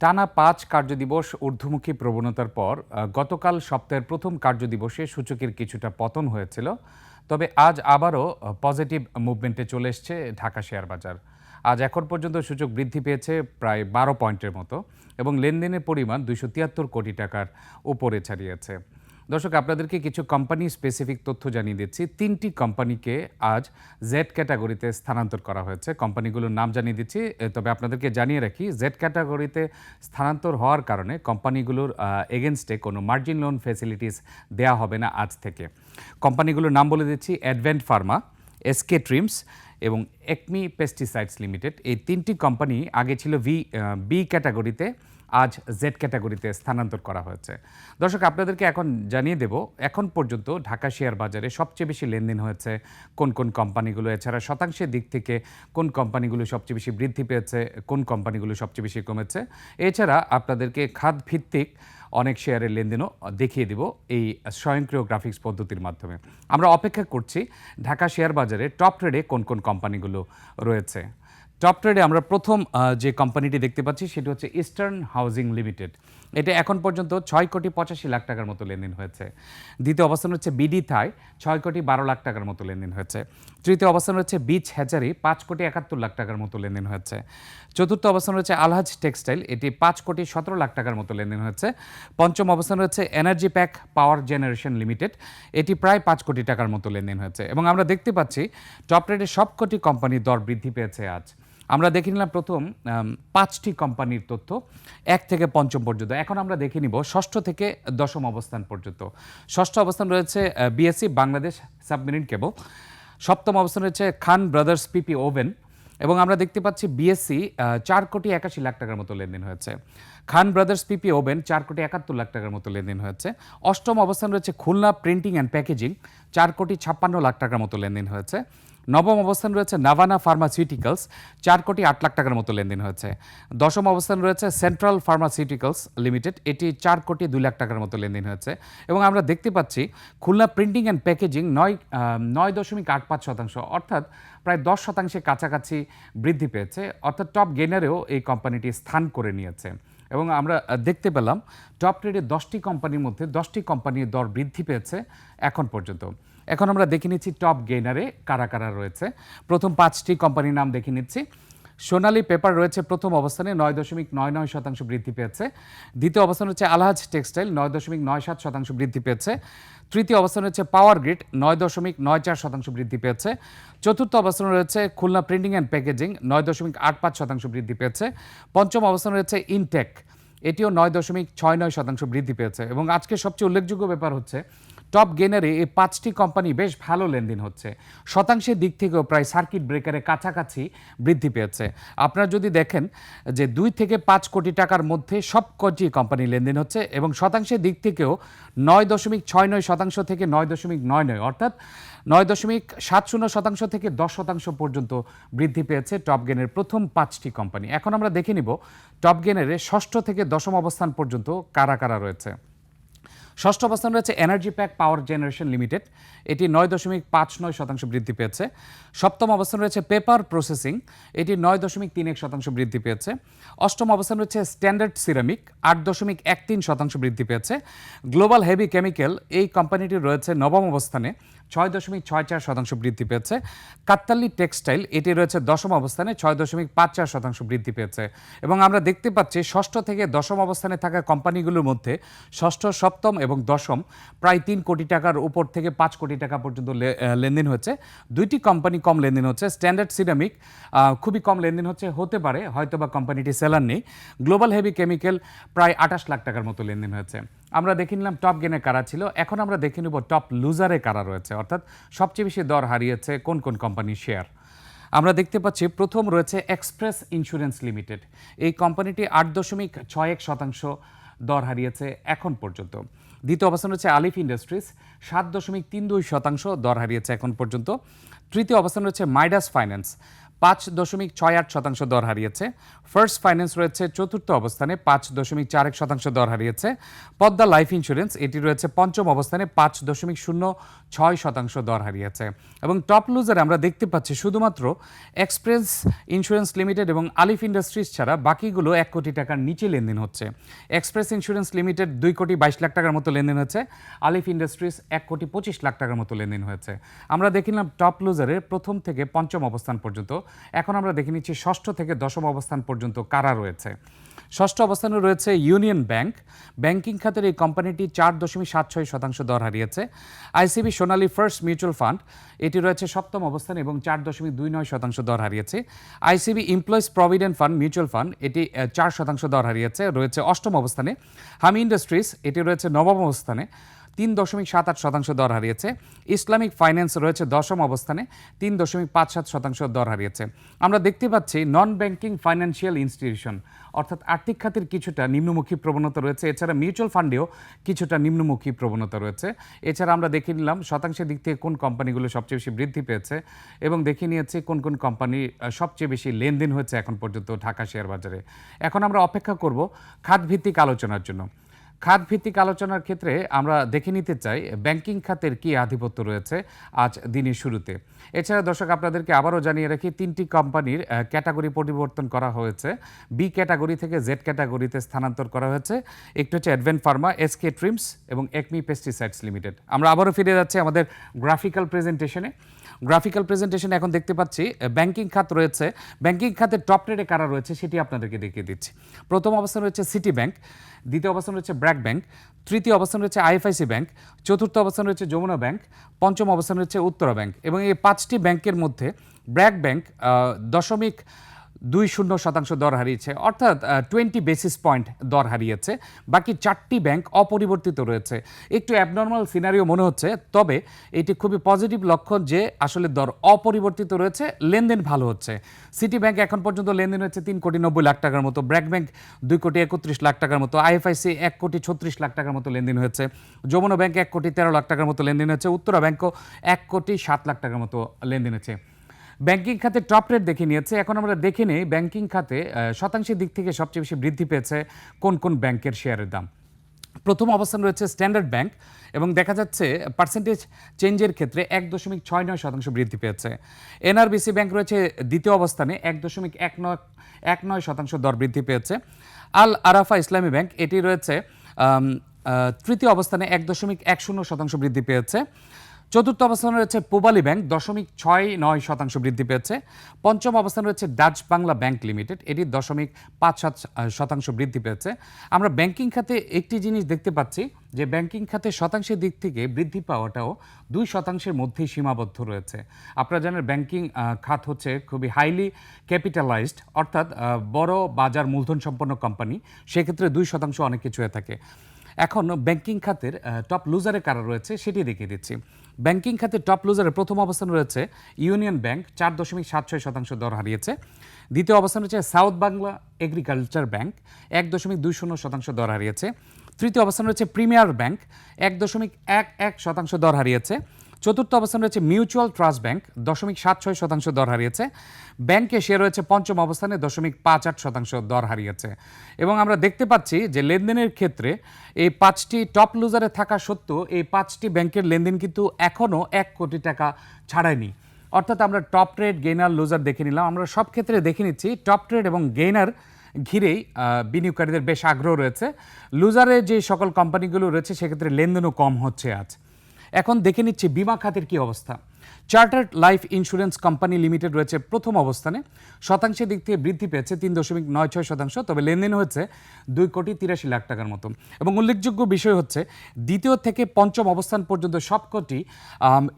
টানা পাঁচ কার্যদিবস ঊর্ধ্বমুখী প্রবণতার পর গতকাল সপ্তাহের প্রথম কার্যদিবসে সূচকের কিছুটা পতন হয়েছিল। তবে আজ আবারও পজিটিভ মুভমেন্টে চলে এসছে ঢাকা শেয়ার বাজার। আজ এখন পর্যন্ত সূচক বৃদ্ধি পেয়েছে প্রায় বারো পয়েন্টের মতো এবং লেনদেনের পরিমাণ দুইশো তিয়াত্তর কোটি টাকার উপরে ছাড়িয়েছে। দর্শক, আপনাদেরকে কিছু কোম্পানি স্পেসিফিক তথ্য জানিয়ে দিচ্ছি। তিনটি কোম্পানিকে আজ জেড ক্যাটাগরিতে স্থানান্তর করা হয়েছে। কোম্পানিগুলোর নাম জানিয়ে দিচ্ছি। তবে আপনাদেরকে জানিয়ে রাখি জেড ক্যাটাগরিতে স্থানান্তর হওয়ার কারণে কোম্পানিগুলোর এগেনস্টে কোনো মার্জিন লোন ফেসিলিটিস দেওয়া হবে না আজ থেকে। কোম্পানিগুলোর নাম বলে দিচ্ছি অ্যাডভেন্ট ফার্মা এসকে ট্রিমস এবং একমি পেস্টিসাইডস লিমিটেড এই তিনটি কোম্পানি আগে ছিল ভি বি ক্যাটাগরিতে আজ জেড ক্যাটাগরিতে স্থানান্তর করা হয়েছে। দর্শক, আপনাদেরকে এখন জানিয়ে দেব, এখন পর্যন্ত ঢাকা শেয়ার বাজারে সবচেয়ে বেশি লেনদেন হয়েছে কোন কোন কোম্পানিগুলো, এছাড়া শতাংশের দিক থেকে কোন কোম্পানিগুলো সবচেয়ে বেশি বৃদ্ধি পেয়েছে, কোন কোম্পানিগুলো সবচেয়ে বেশি কমেছে। এছাড়া আপনাদেরকে খাত ভিত্তিক অনেক শেয়ারের লেনদেনও দেখিয়ে দিব এই স্বয়ংক্রিয় গ্রাফিক্স পদ্ধতির মাধ্যমে। আমরা অপেক্ষা করছি ঢাকা শেয়ার বাজারে টপ ট্রেডে কোন কোন কোম্পানিগুলো রয়েছে। টপ ট্রেডে আমরা প্রথম যে কোম্পানিটি দেখতে পাচ্ছি সেটি হচ্ছে ইস্টার্ন হাউজিং লিমিটেড এটা এখন পর্যন্ত ছয় কোটি পঁচাশি লাখ টাকার মতো লেনদেন হয়েছে। দ্বিতীয় অবস্থান হচ্ছে বিডি থাই ছয় কোটি বারো লাখ টাকার মতো লেনদেন হয়েছে। তৃতীয় অবস্থান হচ্ছে বিচ হ্যাচারি পাঁচ কোটি একাত্তর লাখ টাকার মতো লেনদেন হয়েছে। চতুর্থ অবস্থান রয়েছে আলহাজ টেক্সটাইল এটি পাঁচ কোটি সতেরো লাখ টাকার মতো লেনদেন হয়েছে। পঞ্চম অবস্থান রয়েছে energy pack power generation limited এটি প্রায় পাঁচ কোটি টাকার মতো লেনদেন হয়েছে। এবং আমরা দেখতে পাচ্ছি টপ রেটে সব কোটি কোম্পানির দর বৃদ্ধি পেয়েছে আজ। আমরা দেখে নিলাম প্রথম পাঁচটি কোম্পানির তথ্য, এক থেকে পঞ্চম পর্যন্ত। এখন আমরা দেখে নিব ষষ্ঠ থেকে দশম অবস্থান পর্যন্ত। ষষ্ঠ অবস্থান রয়েছে বিএসসি বাংলাদেশ সাবমেরিন কেবল। সপ্তম অবস্থান রয়েছে খান ব্রাদার্স পিপি ওভেন। এবং আমরা দেখতে পাচ্ছি বিএসসি চার কোটি একাশি লাখ টাকার মতো লেনদেন হয়েছে। খান ব্রাদার্স পিপি ওভেন, চার কোটি একাত্তর লাখ টাকার মতো লেনদেন হয়েছে। অষ্টম অবস্থান রয়েছে খুলনা প্রিন্টিং অ্যান্ড প্যাকেজিং, চার কোটি ছাপ্পান্ন লাখ টাকার মতো লেনদেন হয়েছে। নবম অবস্থান রয়েছে নাভানা ফার্মাসিউটিক্যালস। চার কোটি আট লাখ টাকার মতো লেনদেন হয়েছে। দশম অবস্থান রয়েছে সেন্ট্রাল ফার্মাসিউটিক্যালস লিমিটেড। এটি চার কোটি দুই লাখ টাকার মতো লেনদেন হয়েছে। এবং আমরা দেখতে পাচ্ছি, খুলনা প্রিন্টিং অ্যান্ড প্যাকেজিং নয় নয় দশমিক আট পাঁচ শতাংশ, অর্থাৎ প্রায় দশ শতাংশের কাছাকাছি বৃদ্ধি পেয়েছে। অর্থাৎ টপ গেনারেও এই কোম্পানিটি স্থান করে নিয়েছে। এবং আমরা দেখতে পেলাম, টপ ট্রেডে দশটি কোম্পানির মধ্যে দশটি কোম্পানির দর বৃদ্ধি পেয়েছে এখন পর্যন্ত। এখন আমরা দেখে নিচ্ছি টপ গেইনারে কারা কারা রয়েছে। প্রথম পাঁচটি কোম্পানির নাম দেখে নিচ্ছি। সোনালী পেপার রয়েছে প্রথম অবস্থানে, নয় দশমিক নয় নয় শতাংশ বৃদ্ধি পেয়েছে। দ্বিতীয় অবস্থান হচ্ছে আলহাজ টেক্সটাইল নয় দশমিক নয় সাত শতাংশ বৃদ্ধি পেয়েছে। তৃতীয় অবস্থান হচ্ছে পাওয়ার গ্রিড নয় দশমিক নয় চার শতাংশ বৃদ্ধি পেয়েছে। চতুর্থ অবস্থান রয়েছে খুলনা প্রিন্টিং অ্যান্ড প্যাকেজিং নয় দশমিক আট পাঁচ শতাংশ বৃদ্ধি পেয়েছে। পঞ্চম অবস্থান রয়েছে ইনটেক এটিও নয় দশমিক ছয় নয় শতাংশ বৃদ্ধি পেয়েছে। এবং আজকে সবচেয়ে উল্লেখযোগ্য ব্যাপার হচ্ছে টপ গেনারে এই পাঁচটি কোম্পানি বেশ ভালো লেনদেন হচ্ছে। শতাংশের দিক থেকেও প্রায় সার্কিট ব্রেকারের কাছাকাছি বৃদ্ধি পেয়েছে। আপনারা যদি দেখেন যে দুই থেকে পাঁচ কোটি টাকার মধ্যে সব কটি কোম্পানি লেনদেন হচ্ছে এবং শতাংশের দিক থেকেও নয় দশমিক ছয় নয় শতাংশ থেকে নয় দশমিক নয় নয়, অর্থাৎ নয় দশমিক সাত শূন্য শতাংশ থেকে দশ শতাংশ পর্যন্ত বৃদ্ধি পেয়েছে টপ গেনের প্রথম পাঁচটি কোম্পানি। এখন আমরা দেখে নিব টপ গেনের ষষ্ঠ থেকে দশম অবস্থান পর্যন্ত কারা কারা রয়েছে। ষষ্ঠ অবস্থান রয়েছে energy pack power generation limited এটি নয় দশমিক পাঁচ নয় শতাংশ বৃদ্ধি পেয়েছে। সপ্তম অবস্থান রয়েছে পেপার প্রসেসিং এটি নয় দশমিক তিন এক শতাংশ বৃদ্ধি পেয়েছে। অষ্টম অবস্থান রয়েছে স্ট্যান্ডার্ড সিরামিক আট দশমিক এক তিন শতাংশ বৃদ্ধি পেয়েছে। গ্লোবাল হেভি কেমিক্যাল এই কোম্পানিটি রয়েছে নবম অবস্থানে। ছয় দশমিক ছয় চার শতাংশ বৃদ্ধি পেয়েছে। কাত্তাল্লি টেক্সটাইল, এটি রয়েছে দশম অবস্থানে ছয় দশমিক পাঁচ চার শতাংশ বৃদ্ধি পেয়েছে। এবং আমরা দেখতে পাচ্ছি ষষ্ঠ থেকে দশম অবস্থানে থাকা কোম্পানিগুলোর মধ্যে ষষ্ঠ, সপ্তম এবং দশম প্রায় তিন কোটি টাকার উপর থেকে পাঁচ কোটি টাকা পর্যন্ত লেনদেন হচ্ছে। দুইটি কোম্পানি কম লেনদেন হচ্ছে, স্ট্যান্ডার্ড সিরামিক খুবই কম লেনদেন হচ্ছে, হতে পারে হয়তো বা কোম্পানিটি সেলার নেই। গ্লোবাল হেভি কেমিক্যাল প্রায় আঠাশ লাখ টাকার মতো লেনদেন হয়েছে। আমরা দেখে নিলাম টপ গেনে কারা ছিল। এখন আমরা দেখে নেব টপ লুজারে কারা রয়েছে। অর্থাৎ সবচেয়ে বেশি দর হারিয়েছে কোন কোন কোম্পানির শেয়ার আমরা দেখতে পাচ্ছি প্রথম রয়েছে এক্সপ্রেস ইন্স্যুরেন্স লিমিটেড এই কোম্পানিটি আট দশমিক ছয় এক শতাংশ দর হারিয়েছে এখন পর্যন্ত। দ্বিতীয় অবস্থান রয়েছে আলিফ ইন্ডাস্ট্রিজ সাত দশমিক তিন দুই শতাংশ দর হারিয়েছে এখন পর্যন্ত। তৃতীয় অবস্থান রয়েছে মাইডাস ফাইন্যান্স পাঁচ দশমিক ছয় আট শতাংশ দর হারিয়েছে। ফার্স্ট ফাইন্যান্স রয়েছে চতুর্থ অবস্থানে পাঁচ দশমিক চার এক শতাংশ দর হারিয়েছে। পদ্মা লাইফ ইন্স্যুরেন্স এটি রয়েছে পঞ্চম অবস্থানে পাঁচ দশমিক শূন্য ছয় শতাংশ দর হারিয়েছে। এবং টপ লুজারে আমরা দেখতে পাচ্ছি শুধুমাত্র এক্সপ্রেস ইন্স্যুরেন্স লিমিটেড এবং আলিফ ইন্ডাস্ট্রিজ ছাড়া বাকিগুলো এক কোটি টাকার নিচে লেনদেন হচ্ছে। এক্সপ্রেস ইন্স্যুরেন্স লিমিটেড দুই কোটি বাইশ লাখ টাকার মতো লেনদেন হচ্ছে আলিফ ইন্ডাস্ট্রিজ এক কোটি পঁচিশ লাখ টাকার মতো লেনদেন হয়েছে। আমরা দেখিলাম টপ লুজারের প্রথম থেকে পঞ্চম অবস্থান পর্যন্ত। এখন আমরা দেখে নিচ্ছি ষষ্ঠ থেকে দশম অবস্থান পর্যন্ত কারা রয়েছে। ষষ্ঠ অবস্থানে রয়েছে ইউনিয়ন ব্যাংক। ব্যাংকিং খাতের এই কোম্পানিটি চার দশমিক সাত ছয় শতাংশ দর হারিয়েছে। ICB, Sonali first mutual fund, এটি রয়েছে সপ্তম অবস্থানে এবং চার দশমিক দুই নয় শতাংশ দর হারিয়েছে। ICB employees provident fund mutual fund, এটি চার শতাংশ দর হারিয়েছে, রয়েছে অষ্টম অবস্থানে। হামি ইন্ডাস্ট্রিজ, এটি রয়েছে নবম অবস্থানে। তিন দশমিক সাত আট শতাংশ দর হারিয়েছে। ইসলামিক ফাইন্যান্স রয়েছে দশম অবস্থানে, তিন দশমিক পাঁচ সাত শতাংশ দর হারিয়েছে। আমরা দেখতে পাচ্ছি নন ব্যাংকিং ফাইন্যান্সিয়াল ইনস্টিটিউশন অর্থাৎ আর্থিক খাতের কিছুটা নিম্নমুখী প্রবণতা রয়েছে। এছাড়া মিউচুয়াল ফান্ডেও কিছুটা নিম্নমুখী প্রবণতা রয়েছে। এছাড়া আমরা দেখে নিলাম শতাংশের দিক থেকে কোন কোম্পানিগুলো সবচেয়ে বেশি বৃদ্ধি পেয়েছে এবং দেখে নিয়েছি কোন কোন কোম্পানি সবচেয়ে বেশি লেনদেন হয়েছে এখন পর্যন্ত ঢাকা শেয়ার বাজারে এখন আমরা অপেক্ষা করব খাতভিত্তিক আলোচনার জন্য। খাত ভিত্তিক আলোচনার ক্ষেত্রে আমরা দেখে নিতে চাই, ব্যাংকিং খাতের কি আধিপত্য রয়েছে আজ দিনের শুরুতে। এছাড়া দর্শক, আপনাদেরকে আবারও জানিয়ে রাখি, তিনটি কোম্পানির ক্যাটাগরি পরিবর্তন করা হয়েছে। বি ক্যাটাগরি থেকে জেড ক্যাটাগরিতে স্থানান্তর করা হয়েছে। একটি হচ্ছে অ্যাডভেন্ট ফার্মা এসকে ট্রিমস এবং একমি পেস্টিসাইডস লিমিটেড আমরা আবারও ফিরে যাচ্ছি আমাদের গ্রাফিক্যাল প্রেজেন্টেশনে গ্রাফিক্যাল প্রেজেন্টেশনে এখন দেখতে পাচ্ছি ব্যাংকিং খাত রয়েছে। ব্যাংকিং খাতের টপ রেটে কারা রয়েছে সেটি আপনাদেরকে দেখিয়ে দিচ্ছি। প্রথম অবস্থান রয়েছে সিটি ব্যাংক দ্বিতীয় অবস্থান রয়েছে ব্র্যাক ব্যাংক, তৃতীয় অবস্থান রয়েছে আইএফআইসি ব্যাংক, চতুর্থ অবস্থান রয়েছে যমুনা ব্যাংক, পঞ্চম অবস্থান রয়েছে উত্তরা ব্যাংক এবং এই পাঁচটি ব্যাংকের মধ্যে ব্র্যাক ব্যাংক দশমিক দুই শূন্য শতাংশ দর হারিয়েছে, অর্থাৎ টোয়েন্টি বেসিস পয়েন্ট দর হারিয়েছে। বাকি চারটি ব্যাংক অপরিবর্তিত রয়েছে। একটু অ্যাবনর্মাল সিনারিও মনে হচ্ছে, তবে এটি খুবই পজিটিভ লক্ষণ যে আসলে দর অপরিবর্তিত রয়েছে, লেনদেন ভালো হচ্ছে। সিটি ব্যাংক এখন পর্যন্ত লেনদেন হচ্ছে তিন কোটি নব্বই লাখ টাকার মতো ব্র্যাক ব্যাংক দুই কোটি একত্রিশ লাখ টাকার মতো আইএফআইসি এক কোটি ছত্রিশ লাখ টাকার মতো লেনদেন হয়েছে। যমুনা ব্যাংক এক কোটি তেরো লাখ টাকার মতো লেনদেন হয়েছে, উত্তরা ব্যাংকও এক কোটি সাত লাখ টাকার মতো লেনদেন হয়েছে। ব্যাংকিং খাতে টপ রেট দেখে নিয়েছে। এখন আমরা দেখে নেই ব্যাংকিং খাতে শতাংশের দিক থেকে সবচেয়ে বেশি বৃদ্ধি পেয়েছে কোন কোন ব্যাংকের শেয়ারের দাম। প্রথম অবস্থান রয়েছে স্ট্যান্ডার্ড ব্যাংক এবং দেখা যাচ্ছে পার্সেন্টেজ চেঞ্জের ক্ষেত্রে এক দশমিক ছয় নয় শতাংশ বৃদ্ধি পেয়েছে। এনআরবিসি ব্যাংক রয়েছে দ্বিতীয় অবস্থানে, এক দশমিক এক নয় এক নয় শতাংশ দর বৃদ্ধি পেয়েছে। আল আরাফা ইসলামী ব্যাংক, এটি রয়েছে তৃতীয় অবস্থানে এক দশমিক এক শূন্য শতাংশ বৃদ্ধি পেয়েছে। চতুর্থ অবস্থানে রয়েছে পূবালী ব্যাংক, দশমিক ছয় নয় শতাংশ বৃদ্ধি পেয়েছে। পঞ্চম অবস্থানে রয়েছে ডাচ বাংলা ব্যাংক লিমিটেড, এটি দশমিক পাঁচ সাত শতাংশ বৃদ্ধি পেয়েছে। আমরা ব্যাংকিং খাতে একটি জিনিস দেখতে পাচ্ছি, যে ব্যাংকিং খাতে শতাংশের দিক থেকে বৃদ্ধি পাওয়াটাও দুই শতাংশের মধ্যেই সীমাবদ্ধ রয়েছে। আপনারা জানেন, ব্যাংকিং খাত হচ্ছে খুবই হাইলি ক্যাপিটালাইজড অর্থাৎ বড় বাজার মূলধন সম্পন্ন কোম্পানি সেক্ষেত্রে দুই শতাংশ অনেক কিছু হয়ে থাকে। এখন ব্যাংকিং খাতের টপ লুজারে কারা রয়েছে সেটি দেখিয়ে দিচ্ছি। ব্যাংকিং খাতে টপ লুজারে প্রথম অবস্থান রয়েছে ইউনিয়ন ব্যাংক, চার দশমিক সাত ছয় শতাংশ দর হারিয়েছে। দ্বিতীয় অবস্থান রয়েছে সাউথ বাংলা এগ্রিকালচার ব্যাংক, এক দশমিক দুই শূন্য শতাংশ দর হারিয়েছে। তৃতীয় অবস্থান রয়েছে প্রিমিয়ার ব্যাংক, এক দশমিক এক এক শতাংশ দর হারিয়েছে। চতুর্থ অবস্থান রয়েছে মিউচুয়াল ট্রাস্ট ব্যাংক, দশমিক সাত ছয় শতাংশ দর হারিয়েছে। ব্যাংকে শেয়ার রয়েছে পঞ্চম অবস্থানে, দশমিক পাঁচ আট শতাংশ দর হারিয়েছে। এবং আমরা দেখতে পাচ্ছি যে লেনদেনের ক্ষেত্রে এই পাঁচটি টপ লুজারে থাকা সত্ত্বেও এই পাঁচটি ব্যাংকের লেনদেন কিন্তু এখনও এক কোটি টাকা ছাড়ায়নি। অর্থাৎ আমরা টপ ট্রেড গেইনার লুজার দেখে নিলাম। আমরা সব ক্ষেত্রে দেখে নিচ্ছি টপ ট্রেড এবং গেইনার ঘিরেই বিনিয়োগকারীদের বেশ আগ্রহ রয়েছে। লুজারে যে সকল কোম্পানিগুলো রয়েছে, সেক্ষেত্রে লেনদেনও কম হচ্ছে আজ। এখন দেখে নিচ্ছি বিমা খাতের কি অবস্থা। Chartered life insurance company limited রয়েছে প্রথম অবস্থানে। শতাংশের দিক থেকে বৃদ্ধি পেয়েছে তিন দশমিক নয় ছয় শতাংশ, তবে লেনদেন হয়েছে দুই কোটি তিরাশি লাখ টাকার মতো। এবং উল্লেখযোগ্য বিষয় হচ্ছে, দ্বিতীয় থেকে পঞ্চম অবস্থান পর্যন্ত সবকটি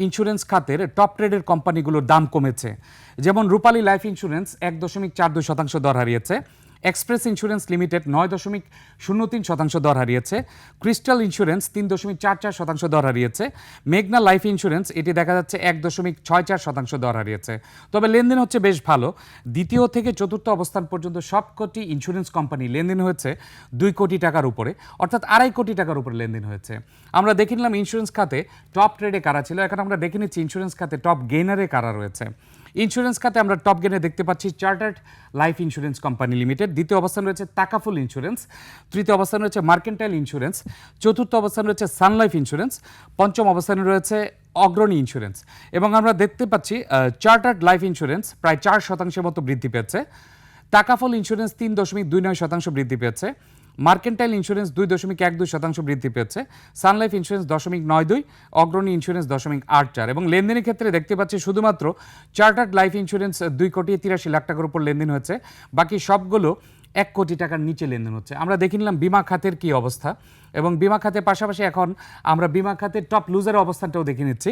ইন্স্যুরেন্স খাতের টপ ট্রেডের কোম্পানিগুলোর দাম কমেছে। যেমন রূপালী লাইফ ইন্স্যুরেন্স এক দশমিক চার দুই শতাংশ দর হারিয়েছে এক্সপ্রেস ইন্স্যুরেন্স লিমিটেড নয় দশমিক শূন্য তিন শতাংশ দর হারিয়েছে। ক্রিস্টাল ইন্স্যুরেন্স তিন দশমিক চার চার শতাংশ দর হারিয়েছে। মেঘনা লাইফ ইন্স্যুরেন্স, এটি দেখা যাচ্ছে এক দশমিক ছয় চার শতাংশ দর হারিয়েছে। তবে লেনদেন হচ্ছে বেশ ভালো। দ্বিতীয় থেকে চতুর্থ অবস্থান পর্যন্ত সবকটি ইন্স্যুরেন্স কোম্পানি লেনদেন হয়েছে দুই কোটি টাকার উপরে, অর্থাৎ আড়াই কোটি টাকার উপরে লেনদেন হয়েছে। আমরা দেখে নিলাম ইন্স্যুরেন্স খাতে টপ ট্রেডে কারা ছিল। এখন আমরা দেখে নিচ্ছি ইন্স্যুরেন্স খাতে টপ গেইনারে কারা রয়েছে। ইন্স্যুরেন্স খাতে আমরা টপ গেনে দেখতে পাচ্ছি chartered life insurance company limited দ্বিতীয় অবস্থান রয়েছে তাকাফুল ইন্স্যুরেন্স তৃতীয় অবস্থান রয়েছে মার্কেন্টাইল ইন্স্যুরেন্স চতুর্থ অবস্থান রয়েছে সানলাইফ ইন্স্যুরেন্স পঞ্চম অবস্থানে রয়েছে অগ্রণী ইন্স্যুরেন্স এবং আমরা দেখতে পাচ্ছি চার্টার্ড লাইফ ইন্স্যুরেন্স প্রায় চার শতাংশের মতো বৃদ্ধি পেয়েছে। টাকাফল ইন্স্যুরেন্স তিন দশমিক দুই নয় শতাংশ বৃদ্ধি পেয়েছে। মার্কেন্টাইল ইন্স্যুরেন্স দুই দশমিক এক দুই শতাংশ বৃদ্ধি পেয়েছে। সানলাইফ ইন্স্যুরেন্স দশমিক নয় দুই, অগ্রণী ইন্স্যুরেন্স দশমিক আট চার। এবং লেনদেনের ক্ষেত্রে দেখতে পাচ্ছি শুধুমাত্র চার্টার্ড লাইফ ইন্স্যুরেন্স দুই কোটি তিরাশি লাখ টাকার উপর লেনদেন হয়েছে। বাকি সবগুলো এক কোটি টাকার নিচে লেনদেন হচ্ছে। আমরা দেখে নিলাম বিমা খাতের কী অবস্থা। এবং বিমা খাতের পাশাপাশি এখন আমরা বিমা খাতের টপ লুজারের অবস্থানটাও দেখে নিচ্ছি।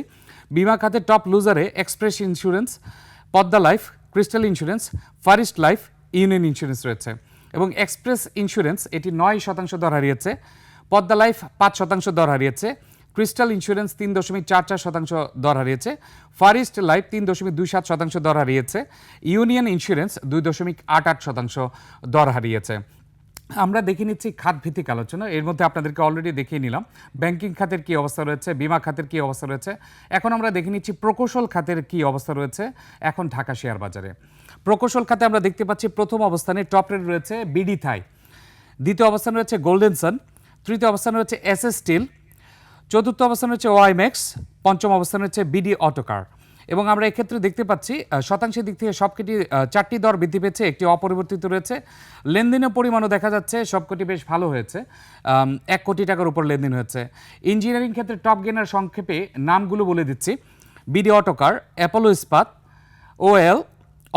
বিমা খাতের top লুজারে express insurance, Padma life, crystal insurance, first life, union insurance রয়েছে। এবং এক্সপ্রেস ইন্স্যুরেন্স, এটি নয় শতাংশ দর হারিয়েছে। পদ্মা লাইফ পাঁচ শতাংশ দর হারিয়েছে। ক্রিস্টাল ইন্স্যুরেন্স তিন দশমিক চার চার শতাংশ দর হারিয়েছে। ফারিস্ট লাইফ তিন দশমিক দুই সাত শতাংশ দর হারিয়েছে। ইউনিয়ন ইন্স্যুরেন্স দুই দশমিক আট আট শতাংশ দর হারিয়েছে। আমরা দেখে নিচ্ছি খাত ভিত্তিক আলোচনা। এর মধ্যে আপনাদেরকে অলরেডি দেখিয়ে নিলাম। ব্যাংকিং খাতের কী অবস্থা রয়েছে, বিমা খাতের কী অবস্থা রয়েছে। এখন আমরা দেখে নিচ্ছি প্রকৌশল খাতের কী অবস্থা রয়েছে। এখন ঢাকা শেয়ার বাজারে প্রকৌশল খাতে আমরা দেখতে পাচ্ছি প্রথম অবস্থানে টপ রেট রয়েছে বিডি থাই। দ্বিতীয় অবস্থান রয়েছে গোল্ডেন সান। তৃতীয় অবস্থান রয়েছে এস এস স্টিল। চতুর্থ অবস্থান হচ্ছে ওআইম্যাক্স পঞ্চম অবস্থান হচ্ছে বিডি অটোকার। এবং আমরা এক্ষেত্রে দেখতে পাচ্ছি শতাংশের দিক থেকে সবকটি চারটি দর বৃদ্ধি পেয়েছে, একটি অপরিবর্তিত রয়েছে। লেনদেনের পরিমাণও দেখা যাচ্ছে, সবকটি বেশ ভালো হয়েছে। এক কোটি টাকার উপর লেনদেন হয়েছে। ইঞ্জিনিয়ারিং ক্ষেত্রে টপ গেনার সংক্ষেপে নামগুলো বলে দিচ্ছি। BD Autocar, Apollo Ispat, OL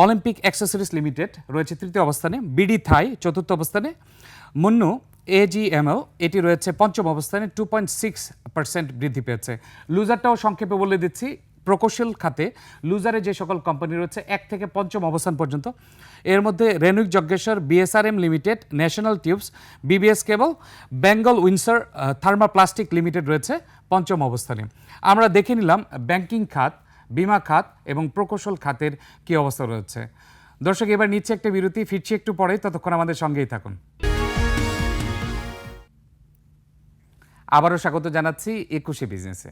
Olympic accessories limited রয়েছে তৃতীয় অবস্থানে বিডি থাই চতুর্থ অবস্থানে মুন্নু এজিএমএল এটি রয়েছে পঞ্চম অবস্থানে টু পয়েন্ট সিক্স পার্সেন্ট বৃদ্ধি পেয়েছে। লুজারটাও সংক্ষেপে বলে দিচ্ছি, প্রকৌশল খাতে লুজারে যে সকল কোম্পানি রয়েছে, এক থেকে পঞ্চম অবস্থান পর্যন্ত। এর মধ্যে Renwick Jajneswar BSRM limited national tubes BBS cable Bengal Windsor thermoplastic limited রয়েছে পঞ্চম অবস্থানে। আমরা দেখে নিলাম ব্যাংকিং খাত বিমা খাত এবং প্রকৌশল খাতের কী অবস্থা রয়েছে? দর্শক, এবার নিচ্ছে একটা বিরতি, ফিরছি একটু পরে, ততক্ষণ আমাদের সঙ্গেই থাকুন। আবারও স্বাগত জানাচ্ছি একুশে বিজনেসে।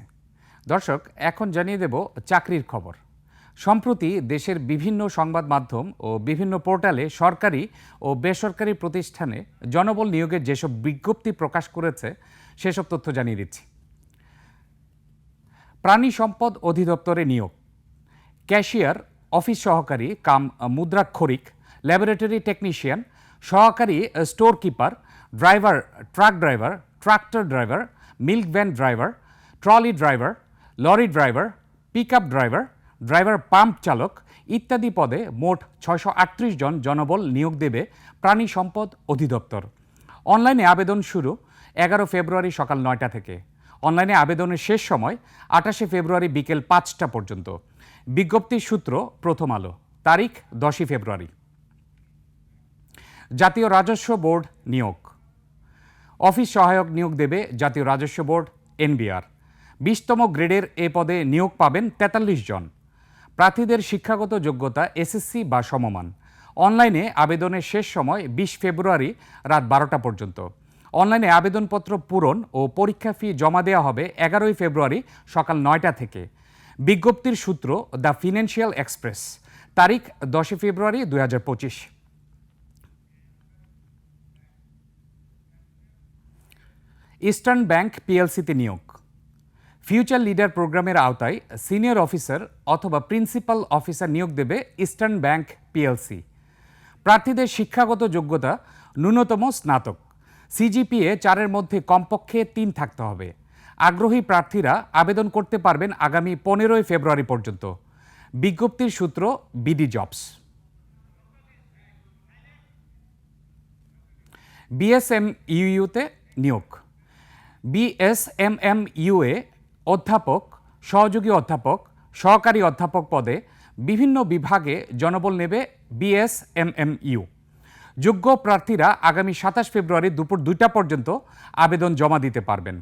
দর্শক, এখন জানিয়ে দেব চাকরির খবর। সম্প্রতি দেশের বিভিন্ন সংবাদ মাধ্যম ও বিভিন্ন পোর্টালে সরকারি ও বেসরকারি প্রতিষ্ঠানে জনবল নিয়োগের যেসব বিজ্ঞপ্তি প্রকাশ করেছে, সেসব তথ্য জানিয়ে দিচ্ছি। প্রাণী সম্পদ অধিদপ্তরে নিয়োগ। ক্যাশিয়ার, অফিস সহকারী কাম মুদ্রাক্ষরিক, ল্যাবরেটরি টেকনিশিয়ান, সহকারী store keeper driver, truck driver, tractor driver, milk van driver, trolley driver, lorry driver, pickup driver driver pump চালক ইত্যাদি পদে মোট ছয়শো আটত্রিশ জন জনবল নিয়োগ দেবে প্রাণী সম্পদ অধিদপ্তর। অনলাইনে আবেদন শুরু এগারো ফেব্রুয়ারি সকাল নয়টা থেকে। অনলাইনে আবেদনের শেষ সময় আঠাশে ফেব্রুয়ারি বিকেল পাঁচটা পর্যন্ত। বিজ্ঞপ্তির সূত্র, প্রথম আলো, তারিখ, দশই ফেব্রুয়ারি। জাতীয় রাজস্ব বোর্ড নিয়োগ। অফিস সহায়ক নিয়োগ দেবে জাতীয় রাজস্ব বোর্ড, এনবিআর। বিশতম গ্রেডের এ পদে নিয়োগ পাবেন তেতাল্লিশ জন। প্রার্থীদের শিক্ষাগত যোগ্যতা এসএসসি বা সমমান। অনলাইনে আবেদনের শেষ সময় বিশ ফেব্রুয়ারি রাত বারোটা পর্যন্ত। অনলাইনে আবেদনপত্র পূরণ ও পরীক্ষা ফি জমা দেওয়া হবে এগারোই ফেব্রুয়ারি সকাল নয়টা থেকে। বিজ্ঞপ্তির সূত্র দ্য ফিনান্সিয়াল এক্সপ্রেস, তারিখ দশই ফেব্রুয়ারি দুই হাজার পঁচিশ। ইস্টার্ন ব্যাংক পিএলসিতে নিয়োগ। ফিউচার লিডার প্রোগ্রামের আওতায় সিনিয়র অফিসার অথবা প্রিন্সিপাল অফিসার নিয়োগ দেবে ইস্টার্ন ব্যাংক পিএলসি। প্রার্থীদের শিক্ষাগত যোগ্যতা ন্যূনতম স্নাতক। সিজিপিএ চারের মধ্যে কমপক্ষে তিন থাকতে হবে। আগ্রহী প্রার্থীরা আবেদন করতে পারবেন আগামী পনেরোই ফেব্রুয়ারি পর্যন্ত। বিজ্ঞপ্তির সূত্র বিডি জবস। বিএসএম ইউইউতে নিয়োগ। বিএসএমএম ইউএ অধ্যাপক, সহযোগী অধ্যাপক, সহকারী অধ্যাপক পদে বিভিন্ন বিভাগে জনবল নেবে বিএসএমএম ইউ যোগ্য প্রার্থীরা আগামী সাতাশ ফেব্রুয়ারি দুপুর দুইটা পর্যন্ত আবেদন জমা দিতে পারবেন।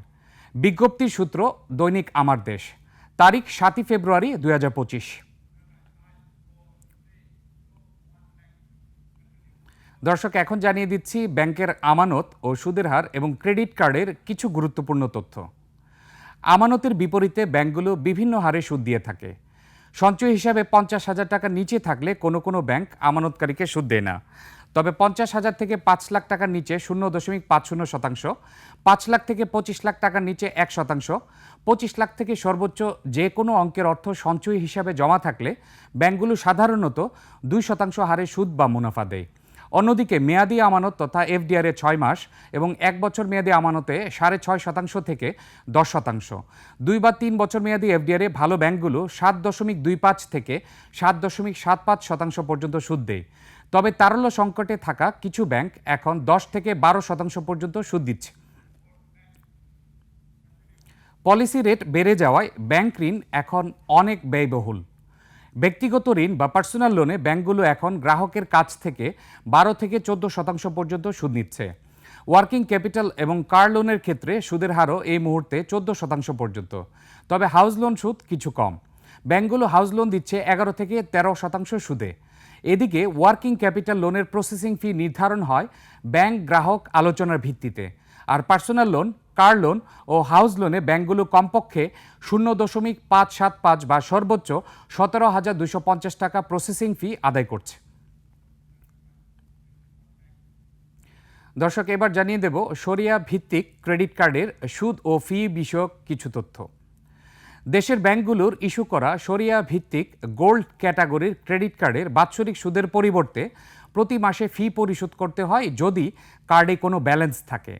বিজ্ঞপ্তির সূত্র, দৈনিক আমার দেশ, তারিখ সাতই ফেব্রুয়ারি দু হাজার পঁচিশ। দর্শক, এখন জানিয়ে দিচ্ছি ব্যাংকের আমানত ও সুদের হার এবং ক্রেডিট কার্ডের কিছু গুরুত্বপূর্ণ তথ্য। আমানতের বিপরীতে ব্যাংকগুলো বিভিন্ন হারে সুদ দিয়ে থাকে। সঞ্চয় হিসাবে পঞ্চাশ হাজার টাকার নিচে থাকলে কোনো কোনো ব্যাংক আমানতকারীকে সুদ দেয় না। তবে পঞ্চাশ হাজার থেকে পাঁচ লাখ টাকার নিচে শূন্য দশমিক পাঁচ শূন্য শতাংশ, পাঁচ লাখ থেকে পঁচিশ লাখ টাকার নিচে এক শতাংশ, পঁচিশ লাখ থেকে সর্বোচ্চ যে কোনো অঙ্কের অর্থ সঞ্চয় হিসাবে জমা থাকলে ব্যাংকগুলো সাধারণত দুই শতাংশ হারে সুদ বা মুনাফা দেয়। অন্যদিকে মেয়াদি আমানত তথা এফডিআর ছয় মাস এবং এক বছর মেয়াদি আমানতে সাড়ে ছয় শতাংশ থেকে দশ শতাংশ। দুই বা তিন বছর মেয়াদি এফডিআর ভালো ব্যাংকগুলো সাত দশমিক দুই পাঁচ থেকে সাত দশমিক সাত পাঁচ শতাংশ পর্যন্ত সুদ দেয়। তবে তারল্য সংকটে থাকা কিছু ব্যাংক এখন দশ থেকে বারো শতাংশ পর্যন্ত সুদ দিচ্ছে। পলিসি রেট বেড়ে যাওয়ায় ব্যাংক ঋণ এখন অনেক ব্যয়বহুল। ব্যক্তিগত ঋণ বা পার্সোনাল লোনে ব্যাংকগুলো এখন গ্রাহকের কাছ থেকে বারো থেকে চোদ্দ শতাংশ পর্যন্ত সুদ নিচ্ছে। ওয়ার্কিং ক্যাপিটাল এবং কার লোনের ক্ষেত্রে সুদের হারও এই মুহূর্তে চোদ্দ শতাংশ পর্যন্ত। তবে হাউস লোন সুদ কিছু কম। ব্যাংকগুলো হাউস লোন দিচ্ছে এগারো থেকে তেরো শতাংশ সুদে। এদিকে ওয়ার্কিং ক্যাপিটাল লোনের প্রসেসিং ফি নির্ধারণ হয় ব্যাংক গ্রাহক আলোচনার ভিত্তিতে। আর পার্সোনাল লোন কার লোন ও হাউস লোনে ব্যাংকগুলো কমপক্ষে শূন্য দশমিক পাঁচ সাত পাঁচ বা সর্বোচ্চ সতেরো হাজার দুশো পঞ্চাশ টাকা প্রসেসিং ফি আদায় করছে। দর্শক, এবার জানিয়ে দেব সরিয়া ভিত্তিক ক্রেডিট কার্ডের সুদ ও ফি বিষয়ক কিছু তথ্য। দেশের ব্যাংকগুলোর ইস্যু করা সরিয়া ভিত্তিক গোল্ড ক্যাটাগরির ক্রেডিট কার্ডের বাৎসরিক সুদের পরিবর্তে প্রতি মাসে ফি পরিশোধ করতে হয় যদি কার্ডে কোনো ব্যালেন্স থাকে।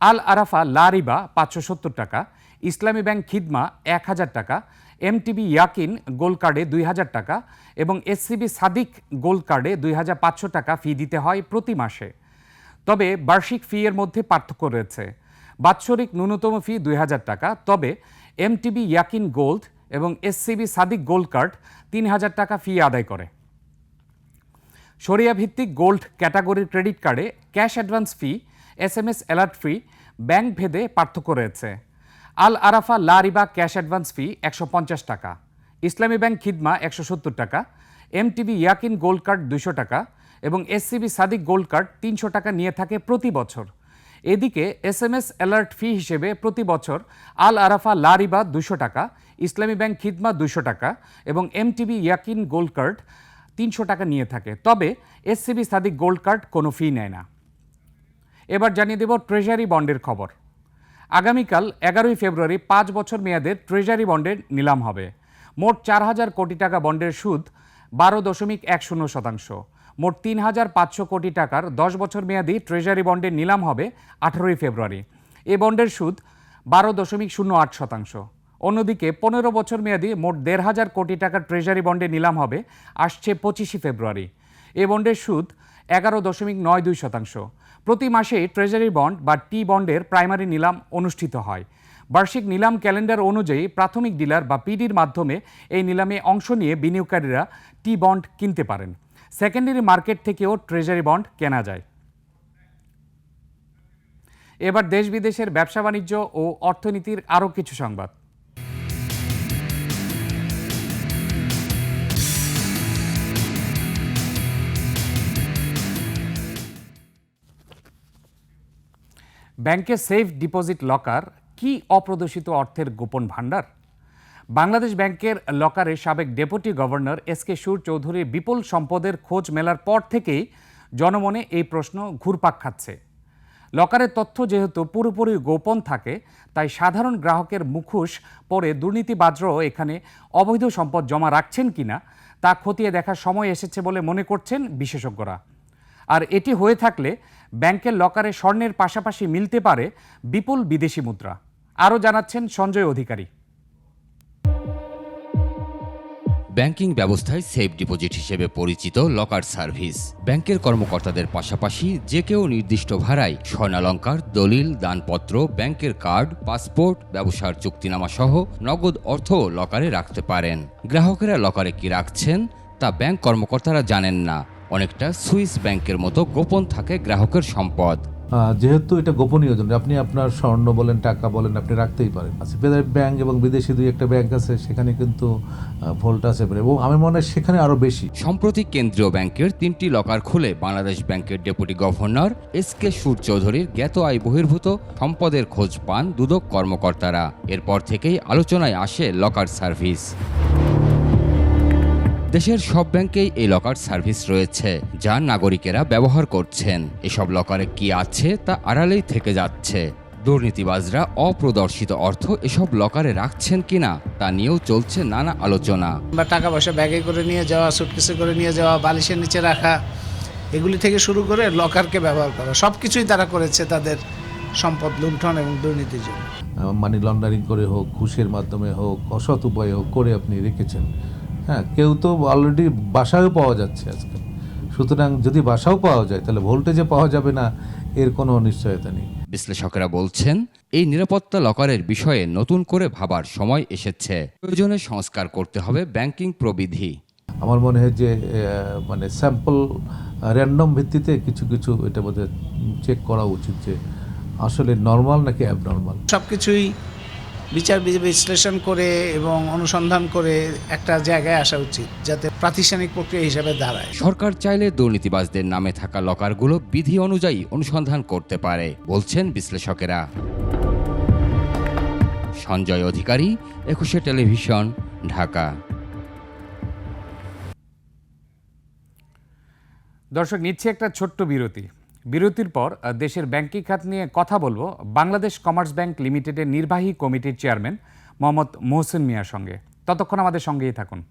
আল আরাফা লারিবা পাঁচশো সত্তর টাকা, ইসলামী ব্যাংক খিদমা এক হাজার টাকা, এমটিবি ইয়াকিন গোল্ড কার্ডে দুই হাজার টাকা এবং এসসিবি সাদিক গোল্ড কার্ডে দুই হাজার পাঁচশো টাকা ফি দিতে হয় প্রতি মাসে। তবে বার্ষিক ফি এর মধ্যে পার্থক্য রয়েছে। বাৎসরিক ন্যূনতম ফি দুই হাজার টাকা, তবে এমটিবি ইয়াকিন গোল্ড এবং এসসিবি সাদিক গোল্ড কার্ড তিন হাজার টাকা ফি আদায় করে। সরিয়া ভিত্তিক গোল্ড ক্যাটাগরির ক্রেডিট কার্ডে cash advance fee S M S alert fee bank ভেদে পার্থক্য রয়েছে। আল আরাফা লা রিবা ক্যাশ অ্যাডভান্স ফি একশো পঞ্চাশ টাকা, ইসলামী ব্যাংক খিদমা একশো সত্তর টাকা এমটিবি ইয়াকিন গোল্ড কার্ড দুশো টাকা এবং এসসিবি সাদিক গোল্ড কার্ড তিনশো টাকা নিয়ে থাকে প্রতি বছর। এদিকে S M S alert fee হিসেবে প্রতি বছর আল আরাফা লা রিবা দুশো টাকা, ইসলামী ব্যাংক খিদমা দুশো টাকা এবং এমটিবি ইয়াকিন গোল্ড কার্ড তিনশো টাকা নিয়ে থাকে। তবে এসসিবি সাদিক গোল্ড কার্ড কোনো ফি নেয় না। এবার জানিয়ে দেব ট্রেজারি বন্ডের খবর। আগামীকাল এগারোই ফেব্রুয়ারি পাঁচ বছর মেয়াদের ট্রেজারি বন্ডের নিলাম হবে। মোট চার হাজার কোটি টাকা বন্ডের সুদ বারো দশমিক এক শূন্য শতাংশ। মোট তিন হাজার পাঁচশো কোটি টাকার দশ বছর মেয়াদি ট্রেজারি বন্ডের নিলাম হবে আঠারোই ফেব্রুয়ারি। এ বন্ডের সুদ বারো দশমিক শূন্য আট শতাংশ। অন্যদিকে পনেরো বছর মেয়াদি মোট দেড় হাজার কোটি টাকার ট্রেজারি বন্ডে নিলাম হবে, আসছে পঁচিশে ফেব্রুয়ারি। এ বন্ডের সুদ এগারো দশমিক নয় দুই শতাংশ। প্রতি মাসে ট্রেজারি বন্ড বা টি বন্ডের প্রাইমারি নিলাম অনুষ্ঠিত হয়। বার্ষিক নিলাম ক্যালেন্ডার অনুযায়ী প্রাথমিক ডিলার বা পিডির মাধ্যমে এই নিলামে অংশ নিয়ে বিনিয়োগকারীরা টি বন্ড কিনতে পারেন। সেকেন্ডারি মার্কেট থেকেও ট্রেজারি বন্ড কেনা যায়। এবার দেশ বিদেশের ব্যবসা বাণিজ্য ও অর্থনীতির আরও কিছু সংবাদ। ব্যাংকে সেফ ডিপোজিট লকার কি অপ্রদর্শিত অর্থের গোপন ভাণ্ডার? বাংলাদেশ ব্যাংকের লকারে সাবেক ডেপুটি গভর্নর এস কে সুর চৌধুরীর বিপুল সম্পদের খোঁজ মেলার পর থেকেই জনমনে এই প্রশ্ন ঘুরপাক খাচ্ছে। লকারের তথ্য যেহেতু পুরোপুরি গোপন থাকে, তাই সাধারণ গ্রাহকের মুখোশ পরে দুর্নীতিবাজরাও এখানে অবৈধ সম্পদ জমা রাখছেন কিনা, তা খতিয়ে দেখার সময় এসেছে বলে মনে করছেন বিশেষজ্ঞরা। আর এটি হয়ে থাকলে ব্যাংকের লকারে স্বর্ণের পাশাপাশি মিলতে পারে বিপুল বিদেশি মুদ্রা। আরও জানাচ্ছেন সঞ্জয় অধিকারী। ব্যাংকিং ব্যবস্থায় সেফ ডিপোজিট হিসেবে পরিচিত লকার সার্ভিস। ব্যাংকের কর্মকর্তাদের পাশাপাশি যে কেউ নির্দিষ্ট ভাড়ায় স্বর্ণালঙ্কার, দলিল, দানপত্র, ব্যাংকের কার্ড, পাসপোর্ট, ব্যবসার চুক্তিনামা সহ নগদ অর্থ লকারে রাখতে পারেন। গ্রাহকেরা লকারে কি রাখছেন তা ব্যাংক কর্মকর্তারা জানেন না। অনেকটা সুইস ব্যাংকের মতো গোপন থাকে গ্রাহকের সম্পদ। যেহেতু এটা গোপনীয় জন্য, আপনি আপনার স্বর্ণ বলেন, টাকা বলেন, আপনি রাখতেই পারেন। আচ্ছা ব্যাংক এবং বিদেশি দুই একটা ব্যাংক আছে, সেখানে কিন্তু ভোল্ট আছে এবং আমি মনে হয় সেখানে আরও বেশি। সম্প্রতি কেন্দ্রীয় ব্যাংকের তিনটি লকার খুলে বাংলাদেশ ব্যাংকের ডেপুটি গভর্নর এস কে সুর চৌধুরীর জ্ঞাত আয় বহির্ভূত সম্পদের খোঁজ পান দুদক কর্মকর্তারা। এরপর থেকেই আলোচনায় আসে লকার সার্ভিস। দেশের সব ব্যাংকেই এই লকার সার্ভিস রয়েছে যা নাগরিকেরা ব্যবহার করছেন। এসব লকারে কি আছে তা আড়ালেই থেকে যাচ্ছে। দুর্নীতিবাজরা অপ্রদর্শিত অর্থ এসব লকারে রাখছেন কিনা তা নিয়েও চলছে নানা আলোচনা। বা টাকা পয়সা ব্যাগে করে নিয়ে যাওয়া সুটকেসে করে নিয়ে যাওয়া বালিশের নিচে রাখা এগুলি থেকে শুরু করে লকারকে ব্যবহার করা সব কিছুই তারা করেছে তাদের সম্পদ লুণ্ঠন এবং দুর্নীতির জন্য। মানি লন্ডারিং করে হোক ঘুষের মাধ্যমে হোক অসৎ উপায়ে হোক করে আপনি রেখেছেন। হ্যাঁ কেউ তো অলরেডি বাসায়ও পাওয়া যাচ্ছে আজকে। সুতরাং যদি বাসাও পাওয়া যায় তাহলে ভোল্টেজে পাওয়া যাবে না এর কোনো নিশ্চয়তা নেই। বিশ্লেষকেরা বলছেন এই নিরাপত্তা লকারের বিষয়ে নতুন করে ভাবার সময় এসেছে। প্রয়োজনে সংস্কার করতে হবে ব্যাংকিং প্রবিধি। আমার মনে হয় যে মানে স্যাম্পল র্যান্ডম ভিত্তিতে কিছু কিছু এটা বোধহয় চেক করা উচিত যে আসলে নর্মাল নাকি অ্যাবনর্মাল সব কিছুই বিচার বিশ্লেষণ করে এবং অনুসন্ধান করে একটা জায়গায় আসা উচিত যাতে প্রাতিষ্ঠানিক প্রক্রিয়া হিসাবে দাঁড়ায়। সরকার চাইলে দুর্নীতিবাজদের নামে থাকা লকারগুলো বিধি অনুযায়ী অনুসন্ধান করতে পারে বলছেন বিশ্লেষকেরা। সঞ্জয় অধিকারী একুশে টেলিভিশন ঢাকা। দর্শক নিচ্ছে একটা ছোট্ট বিরতি। বিরতির পর দেশের ব্যাংকিং খাত নিয়ে কথা বলব বাংলাদেশ কমার্স ব্যাংক লিমিটেডের নির্বাহী কমিটির চেয়ারম্যান মোহাম্মদ মোহসেন মিয়ার সঙ্গে। ততক্ষণ আমাদের সঙ্গেই থাকুন।